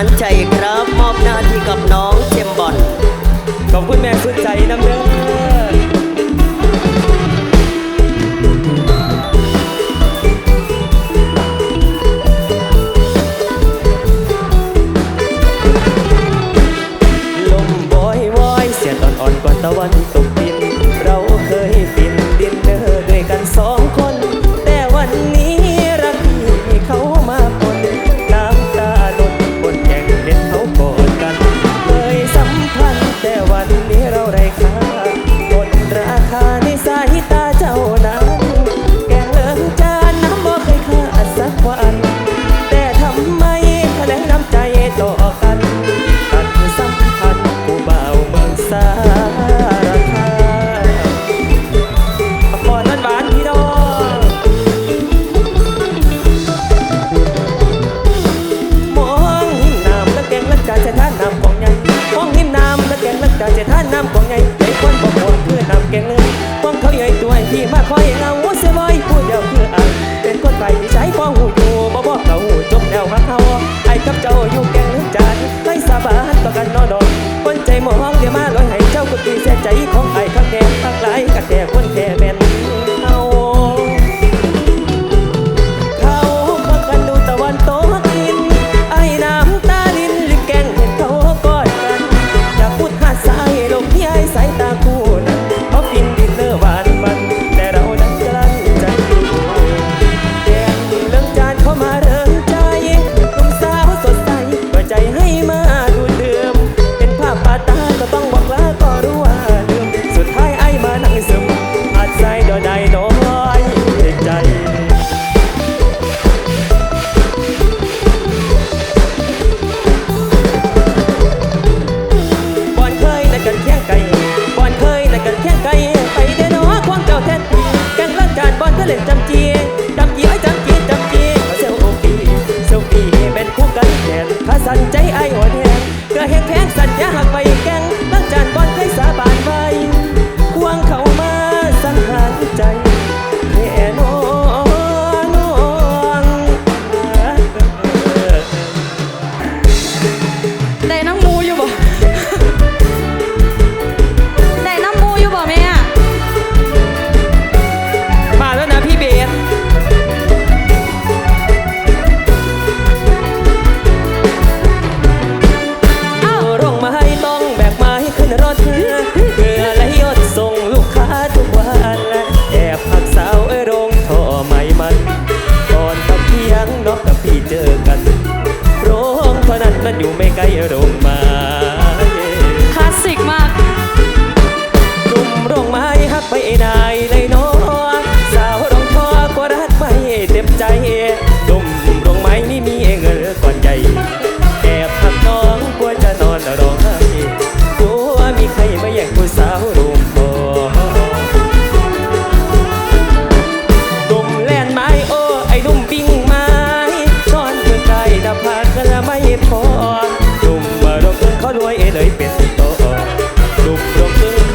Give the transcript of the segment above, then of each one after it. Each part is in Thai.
I'm tired.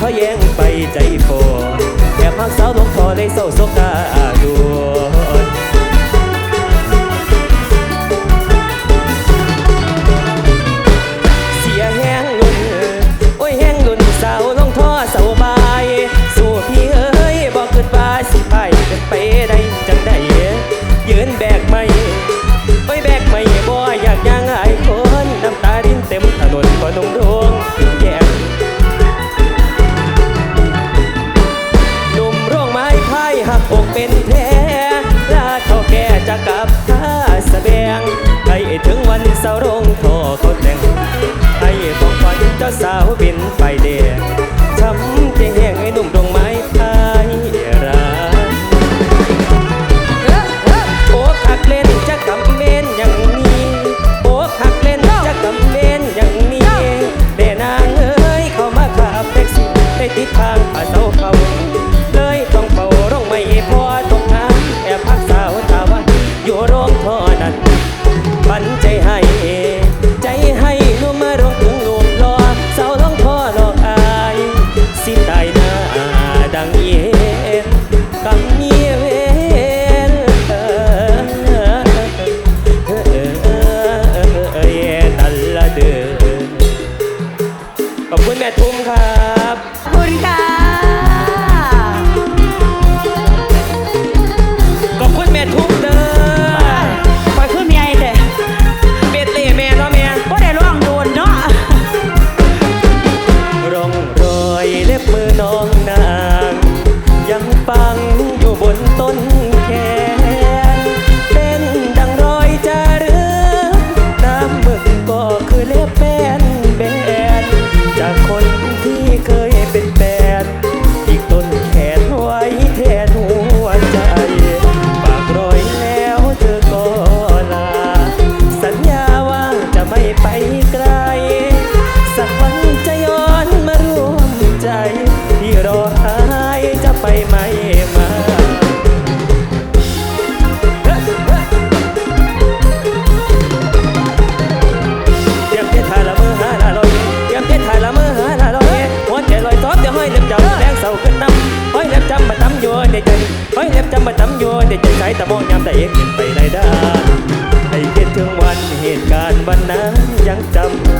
ขาแย่งไปใจคอแอบพักสาวลงคอเลยเศร้าโศกตาดู เป็นไปเดง ฟังอยู่บนต้น ในใจใช้แต่มองยามแต่เอกเป็นไปได้านให้คิดถึงวันเหตุการณ์วันนั้นยังจำ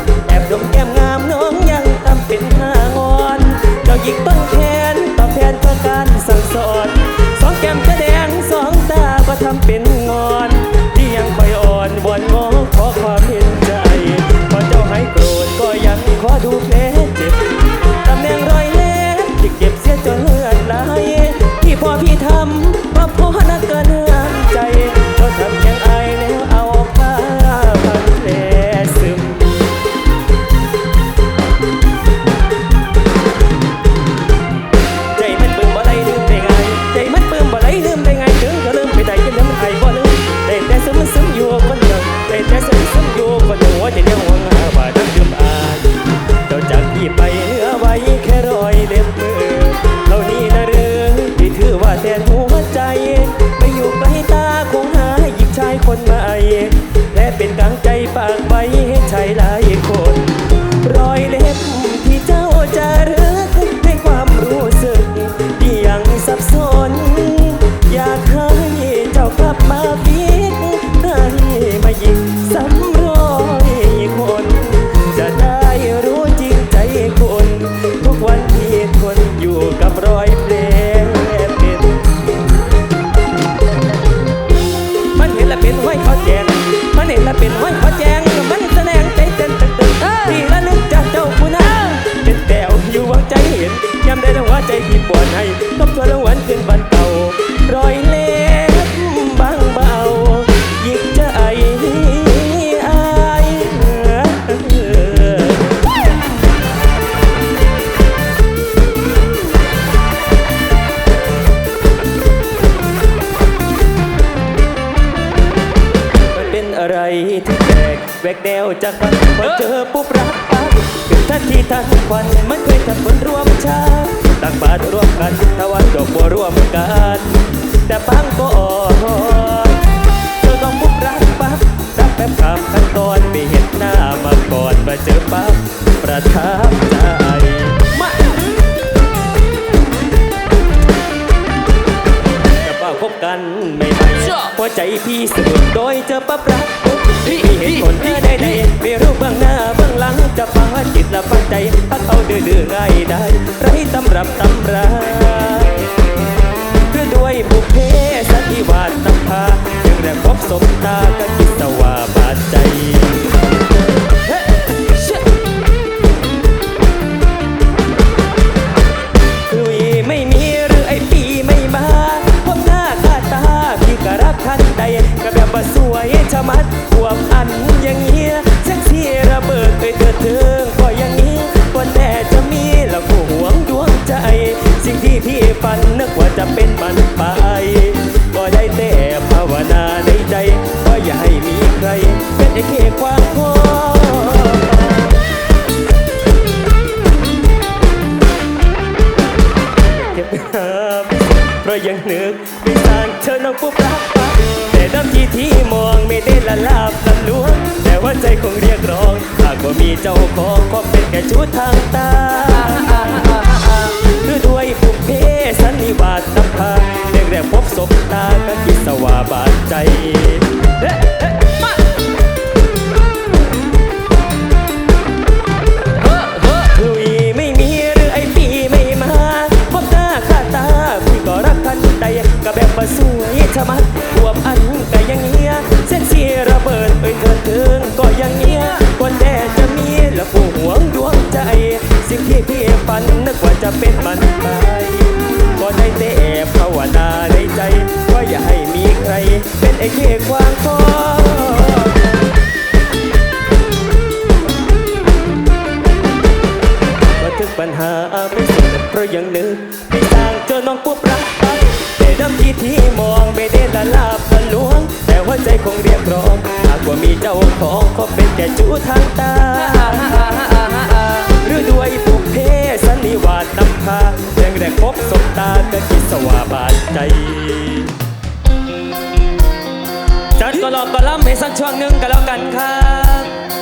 วกแนวจากมันพอเจอปุ๊บรักปั๊บเกิดทันทีทันควันมันเคยทำคนร่วมชาติตักบาตรร่วมกันตะวันดอกบัวร่วมกัน แต่บางก็อ่อนเธอต้องปุ๊บรักปั๊บรักแป๊บข้ามขั้นตอนไปเห็นหน้ามาก่อนมาเจอปั๊บประทับใจมากับว่าคบกันไม่ไหวหัวใจพี่สะดุดโดยเจอปั๊บรัก พี่เห็นคนเธอได้ใดไม่รู้เบื้องหน้าเบื้องหลังจะฟังว่าจิตและฟังใจพักเอาดื้อง่ายได้ไรตำรับตำราคือด้วยบุพเพสันนิวาสนำพาจึงได้พบสมตาก็คิดสว่าบาดใจ รียกแรกพบศพตาก็คิดสว่าบาดใจเฮ้เฮ้มาลุยไม่มีหรือไอปีไม่มาพบหน้าค่าตาพี่ก็รักทันใดก็แบบว่าสวยชะมัดรวมอันก็ยังเงี้ยเส้นเสียระเบิดเอ่ยเกิดถึงก็ยังเงี้ยคนแน่จะมีและผู้หวงดวงใจ สิ่งที่พี่ฝันนึกว่าจะเป็นมัน ไอ้เค้กวางคอว่าถึงปัญหาไม่สุดเพราะยังนึกไม่ต่างเจอน้องปุ๊บรักปักแต่ดำที่ที่มองไม่ได้ละลาบละลวง แต่ว่าใจคงเรียกร้องหากว่ามีเจ้าของก็เป็นแค่จูทางตาหรือด้วยบุพเพสันนิวาสนำพาแรงแรกพบสบตาก็คิดสว่าบาดใจ ลอกก็ล้ำให้สักช่วงหนึ่งก็แล้วกันครับ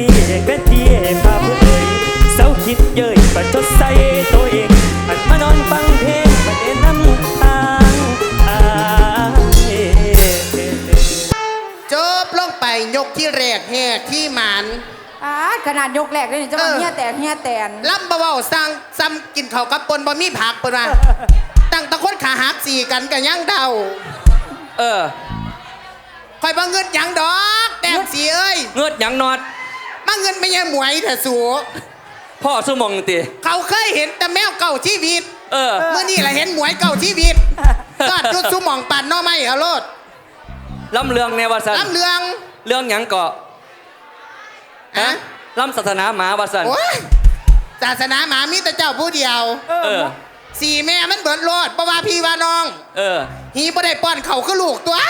นี้เป็นที่พาผู้เอ่ยเศร้าคิดเย้ยประชดใส่ตัวเองหันมานอนฟังเพลงประเด็นน้ำตาอายจบลงไปยกที่แรกแหกที่หมันอ่าขนาดยกแหลกเลยนี่จะมาเออเฮียแตกเฮียแตนลำเบาๆสั่งซ้ำกินข้าวกับปนบะมี่ผักเปิดมาตั้งแตะคนขาหักสี่กันกันยังเดาเออคอยบังเงินหยังดอกแต้มสีเอ้ย เงือดหยังนอด มาเงินไม่ยังหมวยแต่สูพ่อสุมองติเขาเคยเห็นแต่แมวเก่าชีวิต เออ เมื่อนี่แหละเห็นหมวยเก่าชีวิตก็จุดสุหมองปันเนอไม่เอาโลดลำเลืองในวาสันลำเลือง เรื่องหยังเกาะฮะลำศาสนาหมาวาสันโอ้ยศาสนาหมามีแต่เจ้าผู้เดียว เออสี่แม่มันเบิดโลดเพราะว่าพี่ว่าน้อง เออฮีบ่ได้ป้อนเขาคือลูกตัวเ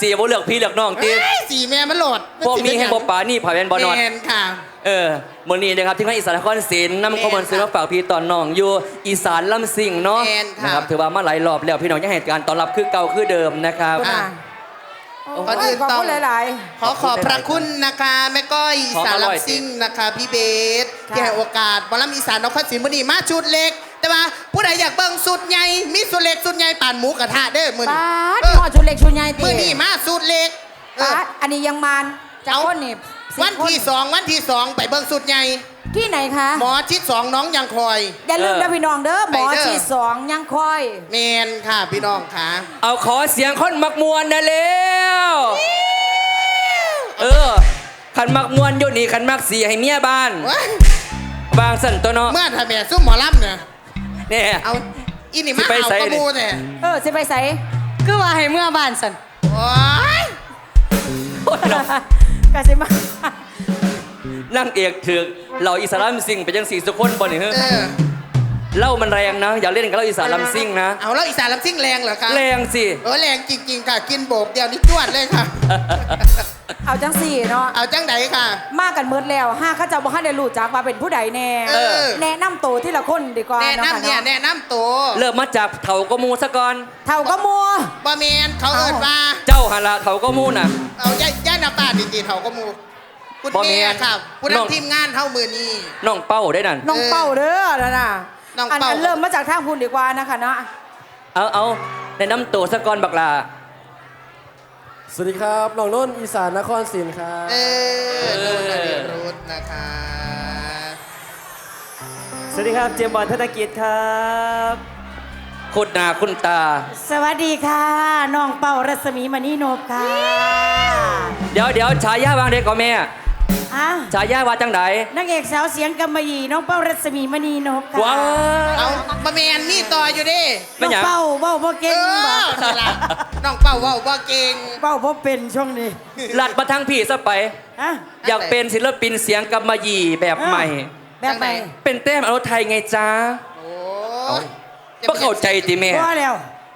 สียบ่เลือกพี่เลือกน้องติ เอ้ยสี่แม่มันโหลดพวกมีให้บ่ป่านี่ผ่าเป็นบ่นอดแมนค่ะ เออมื้อนี้นะครับที่ภาคอีสานนครศรีนำข้อมูลซื้อมาฝากพี่ตอนน้องอยู่อีสานลำสิงเนาะแม่นค่ะ นะครับถือว่ามาหลายรอบแล้วพี่น้องยังเหตุการณ์ต้อนรับคือเก่าคือเดิมนะครับ อะ โอ้ก่อนอื่ยนขอบต้อง คุณหลาย ขอขอบพระคุณนะคะแม่ก้อยอีสานของอร่อยลำซิ่งนะคะพี่เบสค่ะที่ให้โอกาสบอลลัมอีสานนครศรีบุรีมาชุดเล็กแต่ว่าผู้ใดอยากเบิ่งสุดใหญ่มีสุดเล็กสุดใหญ่ป่านหมูกระทะเด้อมือๆนี้ป้าดเออหม้อชุดเล็กชุดใหญ่ตีมือนี้มาสุดเล็กเออ ป้าดอันนี้ยังมานจากเอา คนนี่สิบวันที่คสองวันที่สองไปเบิ่งสุดใหญ่ที่ไหนคะ หมอชิดสองน้องยังคอย อย่าลืมเออนะพี่น้องเด้อหมอไปเด้อ ที่สองยังคอย เมนค่ะพี่น้องค่ะ เอาขอเสียงคนมักมวนนะเร็วเออขันมักมวนอยู่นี่ขันมักสีให้เมียบ้านว้ายบางสันตัวเนาะ เมื่อทำแม่ซุ่มหมอลำเนี่ย เนี่ยเอาอินี่มาสิไปเอาไสกระนี่มูเนี่ยเออสิไปใส่คือว่าให้เมื่อบ้านสันโอ้ยก็สิมานั่งเอกถือกเหล่าอิสลามซิงเป็นจังสีสุคนบ่นี่เฮ้เอ อเล่ามันแรงนะ อย่าเล่นกับเหล่าอิสลามซิงนะ เอาแล้วอีสานลำซิ่งแรงเหรอคะแรงสิ เออแรงจริงๆค่ะ กินโบกเดียวนี่จวดเลยค่ะ เอาจังสี่เนาะ เอาจังไดค่ะ มากันเมิดแล้วห้าข้าเจ้าบ่ทันได้รู้จักว่าเป็นผู้ใดแน่ เออ แนะนำตัวที่ละคนดีกว่าแนะเนาะค่ะนำเนี่ยเนาะแนะนำตัวเริ่มมาจากเถากมูซะก่อน เท่าก็มัว บะเมนเขาเอิดว่าเจ้าหันละเถากมูน่ะ เอาย่าย่าหน้าตาดีๆเขาก็มูคุณบ่แม่แม่นค่ะคุณน้อง นำทีมงานเท่ามือนี้น้องเป้าได้นั่นน้องเออเป้าเด้อนั่นน่ะ น้องอันเป่าอันเริ่มมาจากทางพูนดีกว่านะคะเนาะเอาเอาในน้ำตัวสะกอนบักลา สวัสดีครับน้องนุ่นอีสานนครศรีครับเออนุ่นอนิรุธนะคะ สวัสดีครับ เจมส์บอลธนกิจครับ คุณหนาคุณตา สวัสดีค่ะน้องเป่ารัศมีมณีโนบค่ะ เดี๋ยวเดี๋ยวฉายาวางเด็กก่อนแม่ อะฉายาว่าจังไดนางเอกสาวเสียงกำมะหยี่น้องเป่ารัศมีมณีโนบค่ะว้าเอามาแมนนี่ต่ออยู่ดิไม่น้องหยังเป่าเป่าบ่เอเก่งบ่อนี่ล่ะน้องเป่าเว่าว่าเก่ง เป่าบ่เป็นช่วงนี้หลัดมาทั้งพี่ซะไป ฮะอยากเป็นศิลปินเสียงกำมะหยี่แบบใหม่ แบบไหน เป็นแต้มอนุไทยไงจ้าโอ้เอายก็เข้าใจติแม่พอแล้ว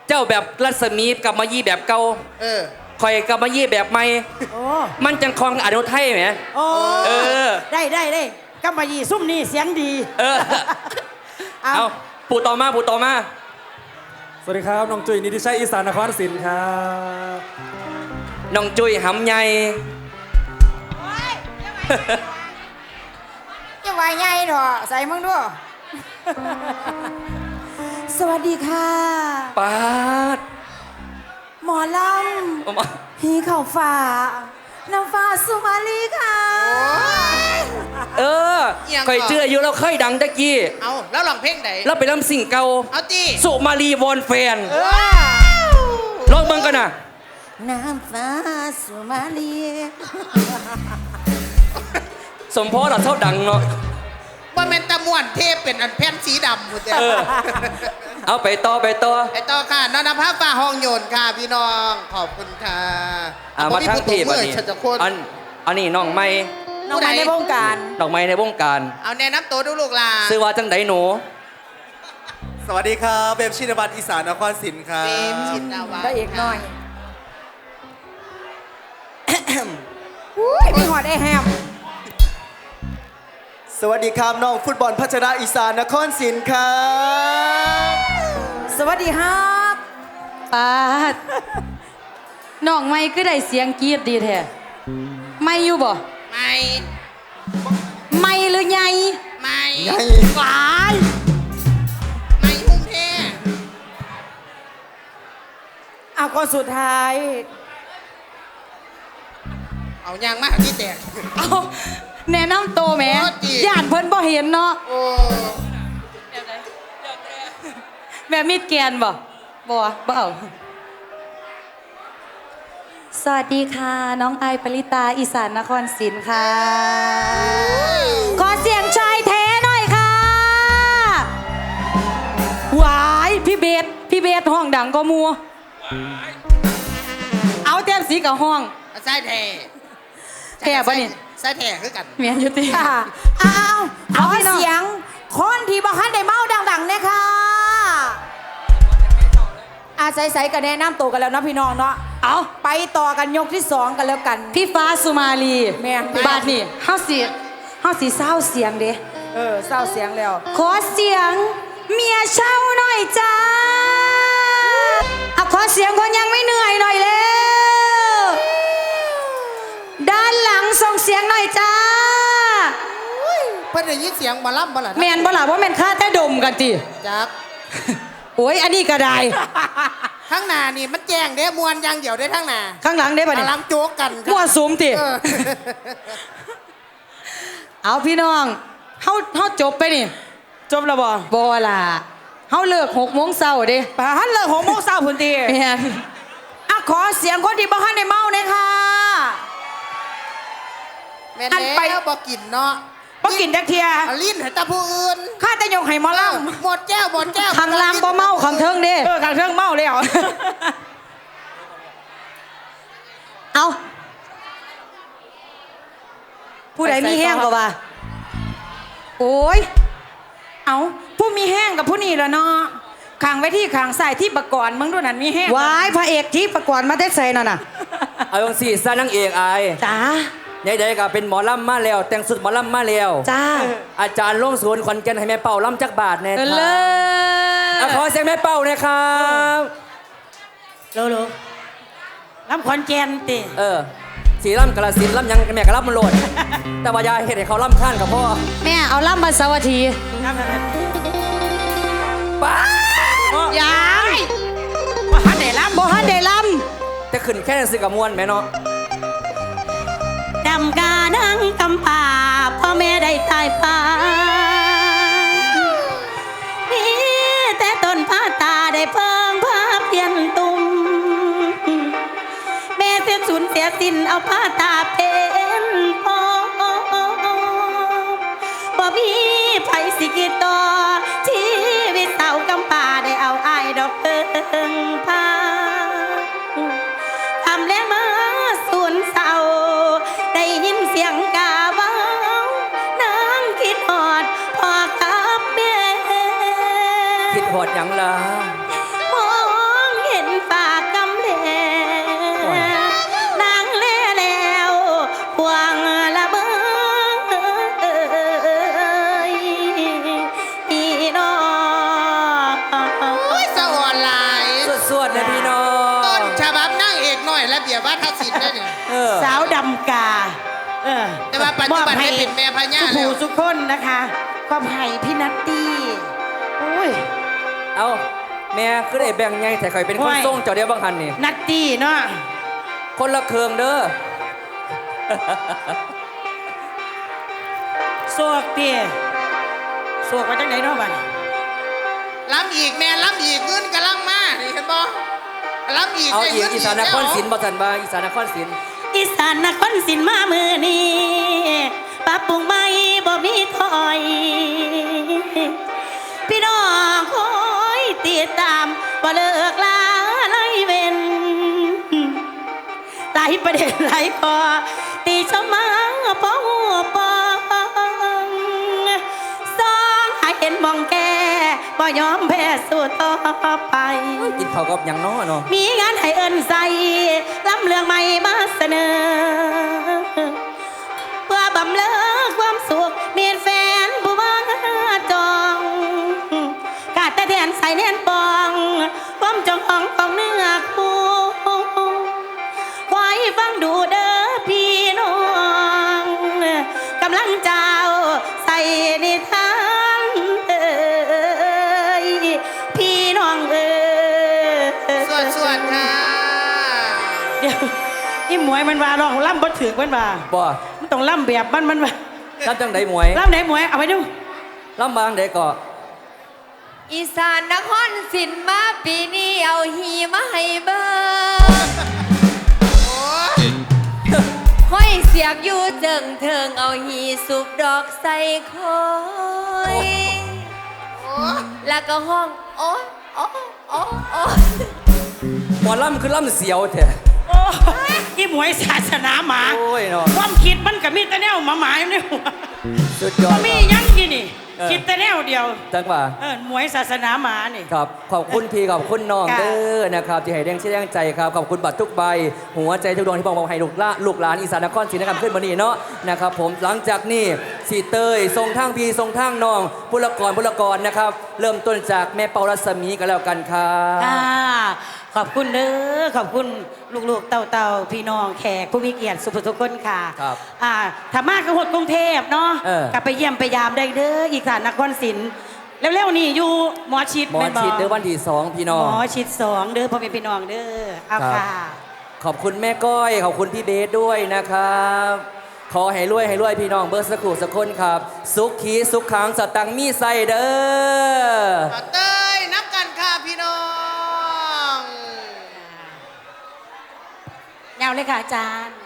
เจ้าแบบรัศมีกำมะหยี่แบบเก่า เออ คอยกำมะหยี่แบบใหม่ โอ้มันจังคลองอนุไทยไหม โอ้เออ ได้ได้ได้กำมะหยี่ซุ่มนี่เสียงดีเออ เอาเอาปูต่อมาปูต่อมา สวัสดีครับ น้องจุ้ยนิติชัยอีสานนครศรีครับน้องจุ้ยหำใหญ่จะไหวไงเถอะใส่มึงด้วยสวัสดีค่ะปาด หมอลเอามาำพีเขาฝ่าน้ำฟ้าสุมาลีค่ะ เออคอยเชื่ออยู่เราเคยดังตะกี้เอาแล้วลองเพลงไหนแล้วไปลำสิ่งเก่า เอาจีสุมาลีวอนแฟนลองเบิ่งกันนะน้ำฟ้าสุมาลีสมพอเราเท่าดังเนาะ ว่าเป็นตะม่วนเทพเป็นอันแผ่นสีดำหมดเลยเออ เอาไปต่อไปต่อ ไอต่อค่ะนอนภาพฟ้าห้องโยนค่ะพี่น้องขอบคุณค่ะอ่ามาทั้งพี่บับัดดนี้นี้ฉันจะโคตร อันอันนี้น้องไม่น้องมาในวงการ น้องไม่ในวงการเอาแนะนำตัวดูลูกหลานซื้อว่าจังไดหนู สวัสดีครับเบมชินบัตรอีสานนครศรีครัเฟบมชินดาวัฒน์ก็อีกหน่อยอุ้ยมีหอดไอแฮม สวัสดีครับน้องฟุตบอลพัชระอีสานนครศรีครับสวัสดีครับปาดน้องไม่คือได้เสียงกรีดดีแท้ไม่อยู่บ่ ไม่ไม่หรือไงไม่หลายไม่หุ้มแท้เอาคนสุดท้าย เอายางมากที่แตกเอา แนะนำโตวแหม่โอ้จิญาติเพิ่นบ่เห็นเนาะโอ้แบบมีดแกนบ่บ่วะบ่เอาสวัสดีค่ะ น้องไอายปริตาอีสานนครศรีค่ะ ขอเสียงชายแท้หน่อยค่ะหวายพี่เบสพี่เบสห้องดังก็มัว เอาเต็มสีกับห้อง ใช่แท้แท้ปะเนี่ย ใช่แท้คือกัน เมียนอยู่ติค่ะเอาเอาเอาขอพี่น้อง เสียง คนที่บอกให้ได้เมาดังๆเนี่ยค่ะอาใส่ๆกันแนะนำตัวกันแล้วเนาะพี่น้องเนาะ เอาไปต่อกันยกที่สองกันแล้วกัน พี่ฟ้าสุมาลีแม่น บาทนี่เฮาสิเฮาสิเศร้าเสียงเด้เออเศร้าเสียงแล้ว ขอเสียงเมียเช่าหน่อยจ้าเอาขอเสียงคนยังไม่เหนื่อยหน่อยเร็วด้านหลังส่ง เสียงหน่อยจ้าเพิ่นได้ยินเสียงหมาล่ำบ่ล่ะแมนบ่ล่ะว่าแมนค่าแต่ดมกันติจักโอ้ยอันนี้ก็ได้ ข้างหน้านี่มันแจ้งเด้มวนอย่างเดียวได้ทั้งหน้าข้างหลังได้ป่ะเนี่ยกำลังโจกกันครับมั่วสุมติเออเอาพี่น้องเฮาเฮาจบไปนี่จบแล้วบ่บ่ล่ะเฮาเลิกหกโมงเช้าเด้ปาฮันเลิกหกโมงเช้าพุ่นตีแม่นอะขอเสียงคนที่บอกให้ได้เมาเนี่ยค่ะ แม่นอันไป แล้วบ่กินเนาะบ่กินจักเทียเอาลิ้นให้ตาผู้อื่นข้าแต่ยกให้หมอลหมดแก้วหมดแก้วข้างล่างบ่เมาข้างเทิงเด้ำเออข้างเครื่องเมาแล้ว เอาผู้ใดมีแห้งก็ว่าโอ้ย เอาผู้มีแห้งกับผู้นี่แล้วเนาะขางไว้ที่ขางใส่ที่ประกอนมึงดูนั่นมีแห้งวายพระเอกที่ประกวดมาได้ใส่นั่นน่ะเอาจังสี่ซะนางเอกอาย จ้า ยายใดก็เป็นหมอลำมาแล้ว แต่งสุดหมอลำมาแล้ว จ้าอาจารย์ลงสวนขอนแก่นให้แม่เป่าลำจักบาทแน่เออคเลรับยอะขอเสียงแม่เป่าหนะครับโลโลลำขอนแกนติ เออสีลำกระสินธุ์ลำยังแม่กระลำมันโหลด แต่ว่าอยาเห็ดให้เขาลำข้านกับพ่อแม่เอาล่ำมาสวัสดีลำนั้นป้ายายบ่ฮันได้ลำบ่ฮันได้ลจะขึ้นแค่นั้นสิกับมวนแม่เนาะำ ดำกานังกำป่าพ่อแม่ได้ตายไป่ามีแต่ต้นผ้าตาได้เพิ่งภาเพียนตุ่มแม่เสียสูญเสียสิ้นเอาผ้าตาเป็นพ่อบ่มีไผสิกิดต่อชีวิตเต่ากำป่าได้เอาอายดอกเพิง หอดหยังล่ะมองเห็นปากกำแลนางแล่แล้วพวงละเบยอีน้องโอ้ยสะอ่อนหลาย สวดๆนะพี่น้อต้งนฉบับนั่งเอกหน่อยและเบียร์ว่าทัศิลป์ได้เนี่ยเออสาวดำกา เออแต่ว่าปัจจุบันให้เป็นแม่พญาสุแล้ภูว สุคนนะคะ ความให้พี่นัตตี้อุ้ย เอาแม่ก็ได้แบ่งไงแต่ข่อยเป็นคนโอ้ยส่งเจ้าเดียวบางหันนี่ นัตตี้เนาะคนละเครืองเด้อสวกเตี้ยสวกมาจากไหนเนาะบัดนี้ล้ำอีกแม่ล้ำอีกเงินกะล้ำมานี่เห็นบ่ล้ำอีกเอาได้อีกเงินอีสานนครศิลป์บ่ทันบ่าอีสานนครศิลป์อีสานนครสินมามือนี้ปรับปรุงไม่บ่มีถอย พี่น้องคอย ติดตามบ่เลิกลาไล่เว้นหลายประเด็นหลายข้อตีชะมาพอหัวปองสองให้เห็นมองแก่บ่ยอมแพ้สู้ต่อไป กินข้าวกับหยังน้อเนาะมีงานให้เอินใส่ลำเรื่องใหม่มาเสนอ ฟังดูเด้อพี่น้องกำลังเจ้าใส่นิทานเอ้ยพี่น้องเอ้ยส่วนส่วนค่ะเดี๋ยวอีหมวยมันว่าร้องล่ำบ่ถือมันว่าบ่มันต้องล่ำแบบมันมันว่ารับจังไดหมวยล่ำไหนหมวยเอาไปดูลำบางไดก็อีสานนครสินมาปีนี้เอาฮีมาให้เบิง ห้อยเสียกอยู่เจิงเทิงเอาฮีสุบดอกใส่คอยโอ้ยแล้วก็ห้องโอ๊ยโอ๊ยโอ๊ยโอ๊ยหมอลำคือลำเสียวแท้โอ้ยอีหมวยศาสนาหมา โอ้ยเนาะ ความคิดมันก็มีแต่แนวหมาหมายในหัวสุดยอบ่ดมีหยังกี่นี่ เออ คิดแต่แนวเดียว จังหว่าเออหมวยศาสนาหมานี่ ครับ ขอบคุณพี่ขอบคุณน้องค่ะ เด้อนะครับที่ให้แรงเชื่อแรงใจครับขอบคุณบัตรทุกใบ หัวใจทุกดวงที่บอกบอกให้ลูกหลานลูกหลานอีสานนครศรีนะครับขึ้นมานี่เนาะนะครับผมหลังจากนี้สีเตยทรงทางพี่ทรงทางน้องพุลกรพุลกรนะครับ เริ่มต้นจากแม่เปารัศมีกันแล้วกันครับ ค่ะ ขอบคุณเด้อขอบคุณลูกๆ เต่าเต่าๆพี่น้องแขกผู้มีเกียรติสุภทุกคนค่ะครับอ่าถ้ามากก็หดกรุงเทพเนาะเออกลับไปเยี่ยมไปยามได้เด้ออีกสานนครศรีเร็วๆนี่อยู่หมอชิดหมอแบ่ชิดเด้อวันที่สองพี่น้อง หมอชิดสองเด้อพ่อแม่พี่น้องเด้อเอาครับ ค่ะ ขอบคุณแม่ก้อย ขอบคุณพี่เบสด้วยนะครับ ขอให้รวยให้รวยพี่น้องเบอร์สักครู่สักคนครับ สุขขีสุขขังสตังค์มีใส่เด้อเอาเต้ยนับกันค่ะพี่น้อง ยาวเลยค่ะอาจารย์